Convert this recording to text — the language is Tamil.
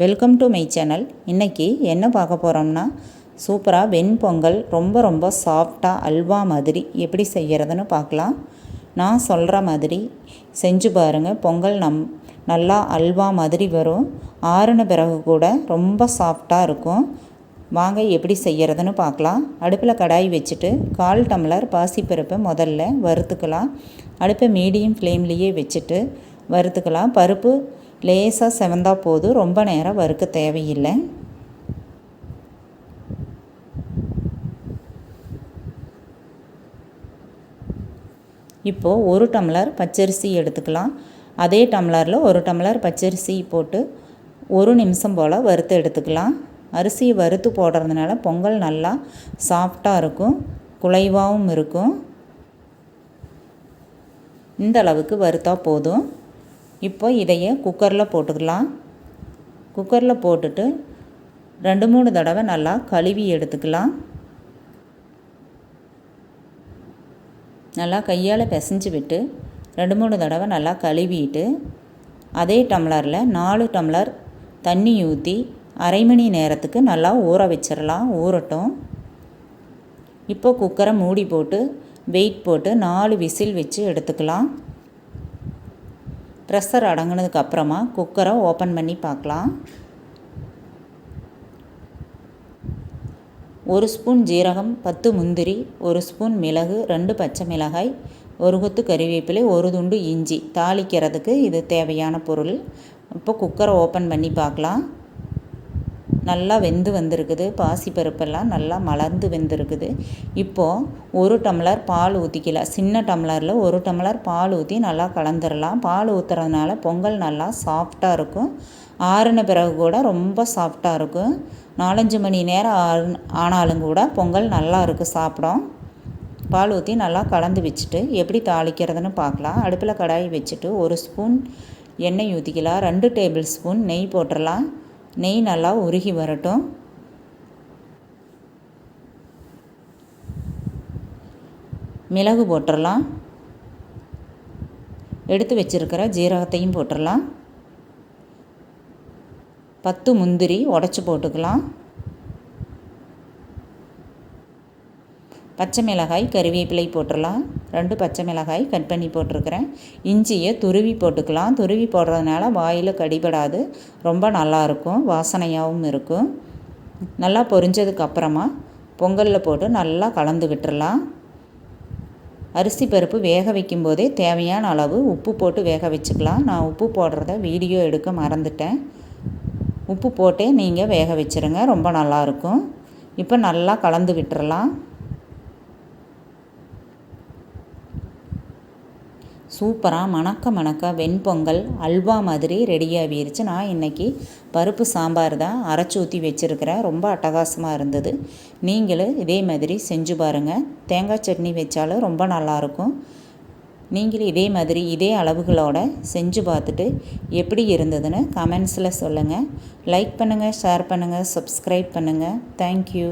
வெல்கம் டு மை சேனல் இன்றைக்கி என்ன பார்க்க போகிறோம்னா சூப்பராக வெண்பொங்கல் ரொம்ப ரொம்ப சாஃப்டாக அல்வா மாதிரி எப்படி செய்கிறதுன்னு பார்க்கலாம். நான் சொல்கிற மாதிரி செஞ்சு பாருங்கள் பொங்கல் நம் நல்லா அல்வா மாதிரி வரும். ஆறுன பிறகு கூட ரொம்ப சாஃப்டாக இருக்கும். வாங்க எப்படி செய்கிறதுன்னு பார்க்கலாம். அடுப்பில் கடாய் வச்சுட்டு கால் டம்ளர் பாசிப்பருப்பை முதல்ல வறுத்துக்கலாம். அடுப்பை மீடியம் ஃப்ளேம்லேயே வச்சுட்டு வறுத்துக்கலாம். பருப்பு லேசாக செவந்தா போதும் ரொம்ப நேரம் வறுக்க தேவையில்லை. இப்போது ஒரு டம்ளர் பச்சரிசி எடுத்துக்கலாம். அதே டம்ளரில் ஒரு டம்ளர் பச்சரிசி போட்டு ஒரு நிமிஷம் போல் வறுத்து எடுத்துக்கலாம். அரிசி வறுத்து போடுறதுனால பொங்கல் நல்லா சாஃப்டாக இருக்கும் குலைவாகவும் இருக்கும். இந்த அளவுக்கு வறுத்தா போதும். இப்போ இதையே குக்கரில் போட்டுக்கலாம். குக்கரில் போட்டுட்டு ரெண்டு மூணு தடவை நல்லா கழுவி எடுத்துக்கலாம். நல்லா கையால் பிசைஞ்சு விட்டு ரெண்டு மூணு தடவை நல்லா கழுவிட்டு அதே டம்ளரில் நாலு டம்ளர் தண்ணி ஊற்றி அரை மணி நேரத்துக்கு நல்லா ஊற வச்சிடலாம். ஊறட்டும். இப்போ குக்கரை மூடி போட்டு வெயிட் போட்டு நாலு விசில் வச்சு எடுத்துக்கலாம். ப்ரெஷர் அடங்கினதுக்கு அப்புறமா குக்கரை ஓப்பன் பண்ணி பார்க்கலாம். ஒரு ஸ்பூன் ஜீரகம் பத்து முந்திரி ஒரு ஸ்பூன் மிளகு ரெண்டு பச்சை மிளகாய் ஒரு கொத்து கறிவேப்பிலை ஒரு துண்டு இஞ்சி தாளிக்கிறதுக்கு இது தேவையான பொருள். இப்போ குக்கரை ஓப்பன் பண்ணி பார்க்கலாம். நல்லா வெந்து வந்திருக்குது. பாசிப்பருப்பெல்லாம் நல்லா மலர்ந்து வெந்திருக்குது. இப்போது ஒரு டம்ளர் பால் ஊற்றிக்கலாம் சின்ன டம்ளரில் ஒரு டம்ளர் பால் ஊற்றி நல்லா கலந்துடலாம் பால் ஊற்றுறதுனால பொங்கல் நல்லா சாஃப்டாக இருக்கும். ஆறுன பிறகு கூட ரொம்ப சாஃப்டாக இருக்கும். நாலஞ்சு மணி நேரம் ஆனாலும் கூட பொங்கல் நல்லா இருக்குது சாப்பிடும். பால் ஊற்றி நல்லா கலந்து வச்சுட்டு எப்படி தாளிக்கிறதுன்னு பார்க்கலாம். அடுப்பில் கடாய் வச்சுட்டு ஒரு ஸ்பூன் எண்ணெய் ஊற்றிக்கலாம் ரெண்டு டேபிள் ஸ்பூன் நெய் போட்டுடலாம் நெய் நல்லா உருகி வரட்டும். மிளகு போட்டுடலாம் எடுத்து வச்சுருக்கிற ஜீரகத்தையும் போட்டுடலாம் பத்து முந்திரி உடச்சி போட்டுக்கலாம். பச்சை மிளகாய் கருவேப்பிலை போட்டுடலாம். ரெண்டு பச்சை மிளகாய் கட் பண்ணி போட்டிருக்கிறேன். இஞ்சியை துருவி போட்டுக்கலாம். துருவி போடுறதுனால வாயில் கடிபடாது. ரொம்ப நல்லாயிருக்கும் வாசனையாகவும் இருக்கும். நல்லா பொரிஞ்சதுக்கு அப்புறமா பொங்கலில் போட்டு நல்லா கலந்து விட்டுடலாம் அரிசி பருப்பு வேக வைக்கும்போதே தேவையான அளவு உப்பு போட்டு வேக வச்சுக்கலாம். நான் உப்பு போடுறத வீடியோ எடுக்க மறந்துட்டேன். உப்பு போட்டே நீங்கள் வேக வச்சுருங்க. ரொம்ப நல்லாயிருக்கும் இப்போ நல்லா கலந்து விட்டுறலாம். சூப்பராக மணக்க மணக்க வெண்பொங்கல் அல்வா மாதிரி ரெடியாகிருச்சு நான் இன்றைக்கி பருப்பு சாம்பார் தான் அரைச்சி ஊற்றி வச்சுருக்கிறேன். ரொம்ப அட்டகாசமாக இருந்தது. நீங்களும் இதே மாதிரி செஞ்சு பாருங்கள் தேங்காய் சட்னி வச்சாலும் ரொம்ப நல்லாயிருக்கும் நீங்களும் இதே மாதிரி இதே அளவுகளோட செஞ்சு பார்த்துட்டு எப்படி இருந்ததுன்னு கமெண்ட்ஸில் சொல்லுங்கள் லைக் பண்ணுங்கள் ஷேர் பண்ணுங்கள் சப்ஸ்கிரைப் பண்ணுங்கள் தேங்க்யூ